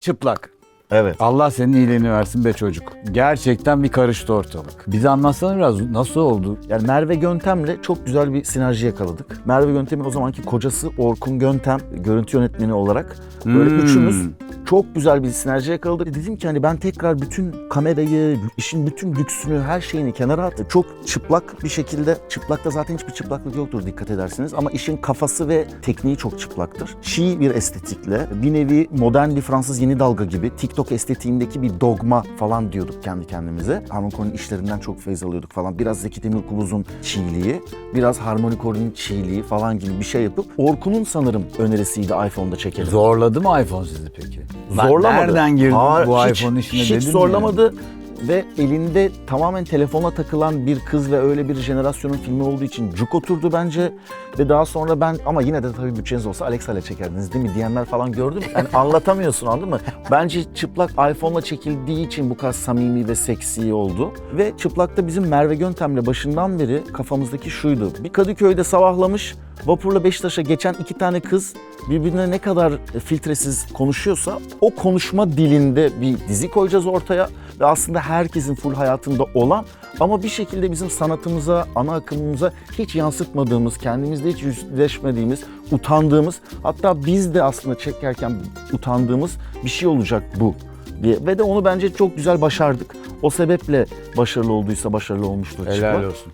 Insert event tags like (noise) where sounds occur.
Çıplak. Evet. Allah senin iyiliğini versin be çocuk. Gerçekten bir karıştı ortalık. Bize anlatsana biraz nasıl oldu? Yani Merve Göntem'le çok güzel bir sinerji yakaladık. Merve Göntem'in o zamanki kocası Orkun Göntem, görüntü yönetmeni olarak böyle Hmm. üçümüz çok güzel bir sinerji yakaladık. Dedim ki hani ben tekrar bütün kamerayı, işin bütün lüksünü, her şeyini kenara atıp çok çıplak bir şekilde, çıplakta zaten hiçbir çıplaklık yoktur dikkat edersiniz ama işin kafası ve tekniği çok çıplaktır. Çiğ bir estetikle, bir nevi modern bir Fransız yeni dalga gibi TikTok estetiğindeki bir dogma falan diyorduk kendi kendimize. Harmonikor'un işlerinden çok feyz alıyorduk falan. Biraz Zeki Demirkubuz'un çiğliği, biraz Harmonikor'un çiğliği falan gibi bir şey yapıp Orkun'un sanırım önerisiydi iPhone'da çekelim. Zorladı mı iPhone sizi peki? Lan Zorlamadı. Nereden girdin Hayır, bu hiç- iPhone işine Hiç dedin mi zorlamadı. Ve elinde tamamen telefona takılan bir kız ve öyle bir jenerasyonun filmi olduğu için cuk oturdu bence. Ve daha sonra ben ama yine de tabii bütçeniz olsa Alexa ile çekerdiniz değil mi diyenler falan gördüm. Yani (laughs) anlatamıyorsun anladın mı? Bence çıplak iPhone'la çekildiği için bu kadar samimi ve seksi oldu. Ve çıplakta bizim Merve Göntem'le başından beri kafamızdaki şuydu. Bir Kadıköy'de sabahlamış vapurla Beşiktaş'a geçen iki tane kız birbirine ne kadar filtresiz konuşuyorsa o konuşma dilinde bir dizi koyacağız ortaya ve aslında herkesin full hayatında olan ama bir şekilde bizim sanatımıza, ana akımımıza hiç yansıtmadığımız, kendimizde hiç yüzleşmediğimiz, utandığımız hatta biz de aslında çekerken utandığımız bir şey olacak bu diye. Ve de onu bence çok güzel başardık. O sebeple başarılı olduysa başarılı olmuştur. Helal Çıplak. olsun.